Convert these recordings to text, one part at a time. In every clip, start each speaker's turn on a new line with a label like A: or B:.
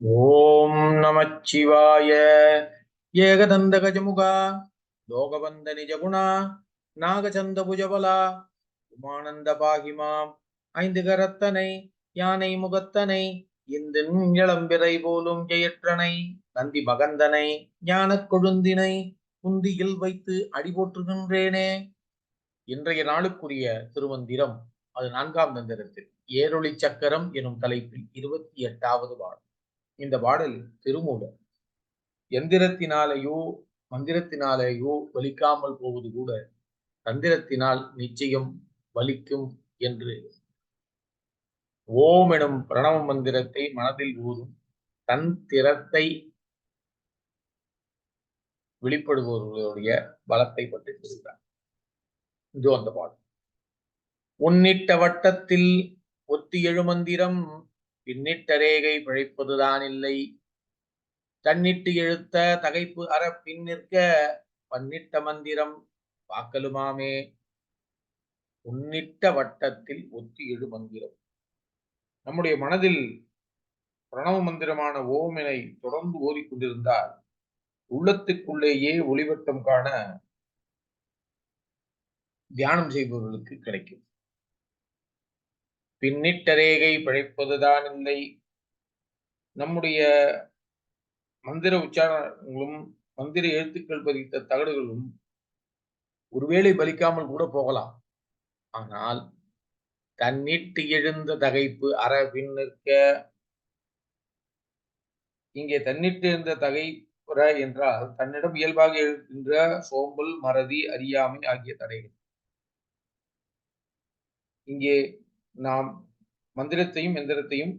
A: ஓம் நமச்சிவாய. ஏகதந்த கஜமுகா லோகபந்த நிஜகுணா நாகச்சந்த புஜபலா உமானந்த பாகிமாம் ஐந்து கரத்தனை யானை முகத்தனை இந்த இளம்பிறை போலும் ஜெயற்றனை நந்தி மகந்தனை ஞானக் கொழுந்தினை குந்தியில் வைத்து அடிபோற்றுகின்றேனே இன்றைய நாளுக்குரிய திருமந்திரம் அது நான்காம் தந்திரத்தில் ஏரொளி சக்கரம் எனும் தலைப்பில் இருபத்தி எட்டாவது பாடல். இந்த பாடல் திருமூலர். எந்திரத்தினாலேயோ மந்திரத்தினாலேயோ வலிக்காமல் போவது கூட தந்திரத்தினால் நிச்சயம் வலிக்கும் என்று. ஓம் எனும் பிரணவ மந்திரத்தை மனதில் ஊதும் தன் திறத்தை வெளிப்படுபவர்களுடைய பலத்தை பற்றி சொல்கிறார் இது அந்த பாடல். உன்னிட்ட வட்டத்தில் ஒத்தி எழுமந்திரம் பின்னிட்ட ரேகை பிழைப்பதுதான் இல்லை. தன்னிட்டு எழுத்த தகைப்பு அற பின்னிற்க பன்னிட்ட மந்திரம் வாக்கலுமாமே. உன்னிட்ட வட்டத்தில் ஒத்தி எழு மந்திரம். நம்முடைய மனதில் பிரணவ மந்திரமான ஓமினை தொடர்ந்து ஓதிக்கொண்டிருந்தால் உள்ளத்துக்குள்ளேயே ஒளிவட்டம் காண தியானம் செய்பவர்களுக்கு கிடைக்கும். பின்னிட்ட ரேகை பிழைப்பதுதான் இல்லை. நம்முடைய மந்திர உச்சாரணங்களும் மந்திர எழுத்துக்கள் பதித்த தகடுகளும் ஒருவேளை பலிக்காமல் கூட போகலாம். ஆனால் தன்னிட்டு எழுந்த தகைப்பு அற பின் நிற்க இங்கே தன்னிட்டு எழுந்த தகைப்புற என்றால் தன்னிடம் இயல்பாக இருக்கின்ற சோம்பல் மறதி அறியாமை ஆகிய தடைகள். இங்கே நாம் மந்திரத்தையும் எந்திரத்தையும்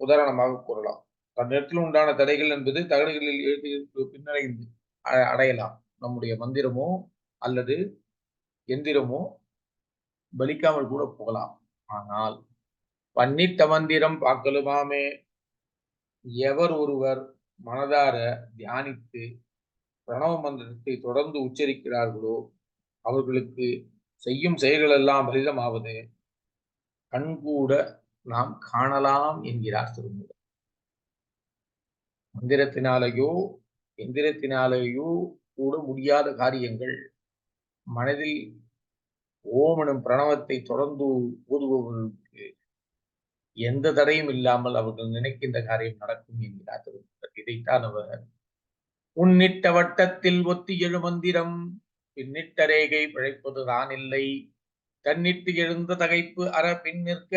A: உதாரணமாக கூறலாம். தன்னிடத்தில் உண்டான தடைகள் என்பது தகடுகளில் எழுதி பின்னடைந்து அடையலாம். நம்முடைய மந்திரமோ அல்லது எந்திரமோ பலிக்காமல் கூட போகலாம். ஆனால் பன்னிட்ட மந்திரம் பார்க்கலுமாமே? எவர் ஒருவர் மனதார தியானித்து பிரணவ மந்திரத்தை தொடர்ந்து உச்சரிக்கிறார்களோ அவர்களுக்கு செய்யும் செயல்களெல்லாம் பலிதமாவது கண்கூட நாம் காணலாம் என்கிறார் திருமூலர். மந்திரத்தினாலேயோ எந்திரத்தினாலேயோ கூட முடியாத காரியங்கள் மனதில் ஓமனும் பிரணவத்தை தொடர்ந்து ஓதுபவர்களுக்கு எந்த தடையும் இல்லாமல் அவர்கள் நினைக்கின்ற காரியம் நடக்கும் என்கிறார் திருமூலர். இதைத்தான் அவர் உன்னிட்ட வட்டத்தில் ஒத்தி எழு மந்திரம் பின்னிட்ட ரேகை பிழைப்பது தான் இல்லை. கண்ணிட்டு எழுந்த தகைப்பு அற பின் நிற்க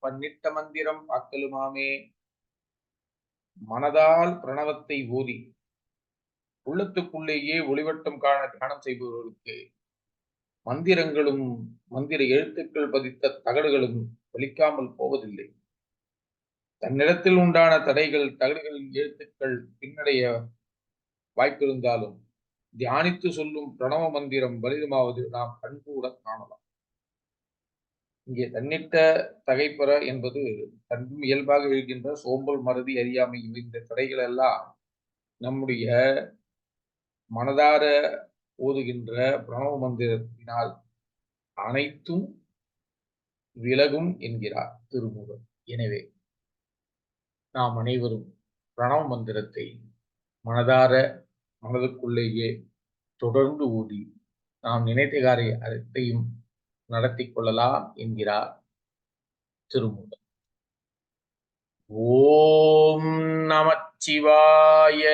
A: பன்னிட்ட மந்திரம் பார்க்கலுமாமே மனதால் பிரணவத்தை ஓதி உள்ளத்துக்குள்ளேயே ஒளிவட்டம் காண தியானம் செய்பவர்களுக்கு மந்திரங்களும் மந்திர எழுத்துக்கள் பதித்த தகடுகளும் வலிக்காமல் போவதில்லை. தன்னிடத்தில் உண்டான தடைகள் தகடுகளின் எழுத்துக்கள் பின்னடைய வாய்ப்பிருந்தாலும் தியானித்து சொல்லும் பிரணவ மந்திரம் பலிதமாவது நாம் கண்கூட காணலாம். இங்கே தன்னிட்ட தகைப்பெற என்பது தன்னும் இயல்பாக இருக்கின்ற சோம்பல் மறதி அறியாமை இந்த தடைகள் எல்லாம் நம்முடைய மனதார ஓதுகின்ற பிரணவ மந்திரத்தினால் அனைத்தும் விலகும் என்கிறார் திருமூலர் எனவே நாம் அனைவரும் பிரணவ மந்திரத்தை மனதார மனதுக்குள்ளேயே தொடர்ந்து ஓதி நாம் நினைத்த காரிய அனைத்தையும் நடத்தி கொள்ளலாம் என்கிறார் திருமூலர். ஓம் நமச்சிவாய